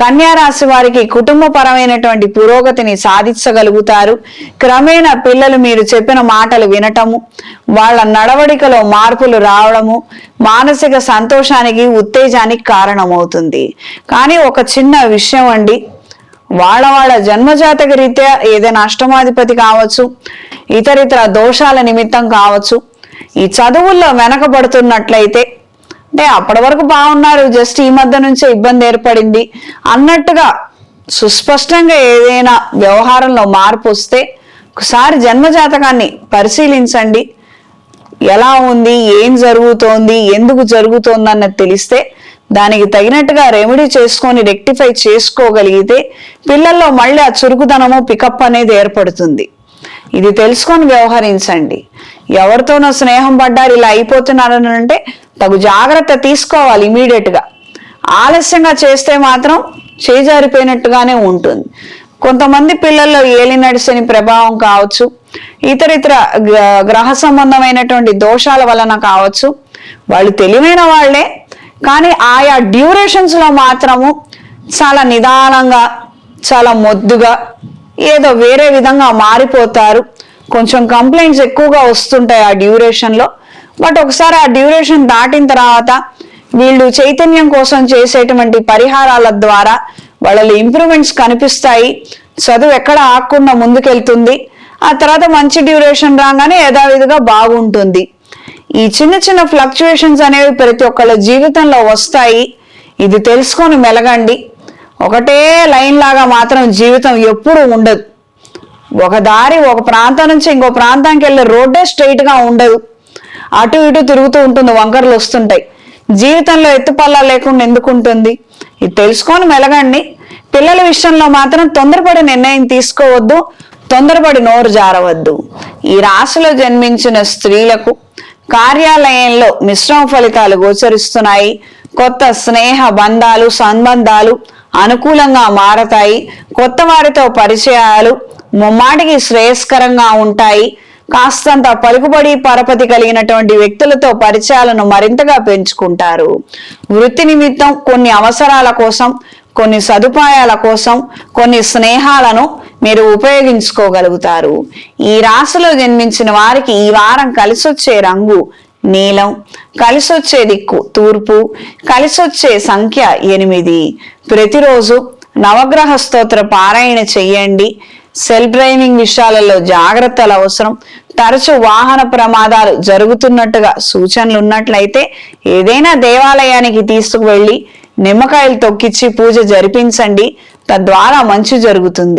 కన్యా రాశి వారికి కుటుంబపరమైనటువంటి పురోగతిని సాధించగలుగుతారు. క్రమేణా పిల్లలు మీరు చెప్పిన మాటలు వినటము వాళ్ళ నడవడికలో మార్పులు రావడము మానసిక సంతోషానికి ఉత్తేజానికి కారణమవుతుంది. కానీ ఒక చిన్న విషయం అండి. వాళ్ళ వాళ్ళ జన్మజాతక రీత్యా ఏదైనా అష్టమాధిపతి కావచ్చు ఇతరితర దోషాల నిమిత్తం కావచ్చు ఈ చదువుల్లో వెనకబడుతున్నట్లయితే అంటే అప్పటి వరకు బాగున్నారు జస్ట్ ఈ మధ్య నుంచే ఇబ్బంది ఏర్పడింది. అన్నట్టుగా సుస్పష్టంగా ఏదైనా వ్యవహారంలో మార్పు వస్తే ఒకసారి జన్మజాతకాన్ని పరిశీలించండి. ఎలా ఉంది ఏం జరుగుతోంది ఎందుకు జరుగుతోంది అన్నది తెలిస్తే దానికి తగినట్టుగా రెమెడీ చేసుకొని రెక్టిఫై చేసుకోగలిగితే పిల్లల్లో మళ్ళీ ఆ చురుకుదనము పికప్ అనేది ఏర్పడుతుంది. ఇది తెలుసుకొని వ్యవహరించండి. ఎవరితోనో స్నేహం పడ్డారు ఇలా అయిపోతున్నారు అని అంటే తగు జాగ్రత్త తీసుకోవాలి ఇమీడియట్గా. ఆలస్యంగా చేస్తే మాత్రం చేజారిపోయినట్టుగానే ఉంటుంది. కొంతమంది పిల్లల్లో ఏలినడిసని ప్రభావం కావచ్చు ఇతరితర గ్రహ సంబంధమైనటువంటి దోషాల వలన కావచ్చు. వాళ్ళు తెలివైన వాళ్ళే కానీ ఆయా డ్యూరేషన్స్లో మాత్రము చాలా నిదానంగా చాలా మొద్దుగా ఏదో వేరే విధంగా మారిపోతారు. కొంచెం కంప్లైంట్స్ ఎక్కువగా వస్తుంటాయి ఆ డ్యూరేషన్లో. బట్ ఒకసారి ఆ డ్యూరేషన్ దాటిన తర్వాత వీళ్ళు చైతన్యం కోసం చేసేటువంటి పరిహారాల ద్వారా వాళ్ళలో ఇంప్రూవ్మెంట్స్ కనిపిస్తాయి. చదువు ఎక్కడ ఆకుండా ముందుకెళ్తుంది. ఆ తర్వాత మంచి డ్యూరేషన్ రాగానే యథావిధిగా బాగుంటుంది. ఈ చిన్న చిన్న ఫ్లక్చుయేషన్స్ అనేవి ప్రతి ఒక్కళ్ళ జీవితంలో వస్తాయి. ఇది తెలుసుకొని మెలగండి. ఒకటే లైన్ లాగా మాత్రం జీవితం ఎప్పుడూ ఉండదు. ఒక దారి ఒక ప్రాంతం నుంచి ఇంకో ప్రాంతానికి వెళ్ళే రోడ్డే స్ట్రైట్గా ఉండదు. అటు ఇటు తిరుగుతూ ఉంటుంది వంకరలు వస్తుంటాయి. జీవితంలో ఎత్తుపల్లా లేకుండా ఎందుకు ఉంటుంది? ఇది తెలుసుకొని మెలగండి. పిల్లల విషయంలో మాత్రం తొందరపడి నిర్ణయం తీసుకోవద్దు తొందరపడి నోరు జారవద్దు. ఈ రాశిలో జన్మించిన స్త్రీలకు కార్యాలయంలో మిశ్రమ ఫలితాలు గోచరిస్తున్నాయి. కొత్త స్నేహ బంధాలు సంబంధాలు అనుకూలంగా మారతాయి. కొత్త వారితో పరిచయాలు ముమ్మాటికి శ్రేయస్కరంగా ఉంటాయి. కాస్తంత పలుకుబడి పరపతి కలిగినటువంటి వ్యక్తులతో పరిచయాలను మరింతగా పెంచుకుంటారు. వృత్తి నిమిత్తం కొన్ని అవసరాల కోసం కొన్ని సదుపాయాల కోసం కొన్ని స్నేహాలను మీరు ఉపయోగించుకోగలుగుతారు. ఈ రాశిలో జన్మించిన వారికి ఈ వారం కలిసొచ్చే రంగు నీలం కలిసొచ్చే దిక్కు తూర్పు కలిసొచ్చే సంఖ్య ఎనిమిది. ప్రతిరోజు నవగ్రహ స్తోత్ర పారాయణ చెయ్యండి సెల్ఫ్ డ్రైవింగ్ విషయాలలో జాగ్రత్తలు అవసరం. తరచు వాహన ప్రమాదాలు జరుగుతున్నట్టుగా సూచనలు ఉన్నట్లయితే ఏదైనా దేవాలయానికి తీసుకువెళ్ళి నిమ్మకాయలు తొక్కిచ్చి పూజ జరిపించండి. తద్వారా మంచి జరుగుతుంది.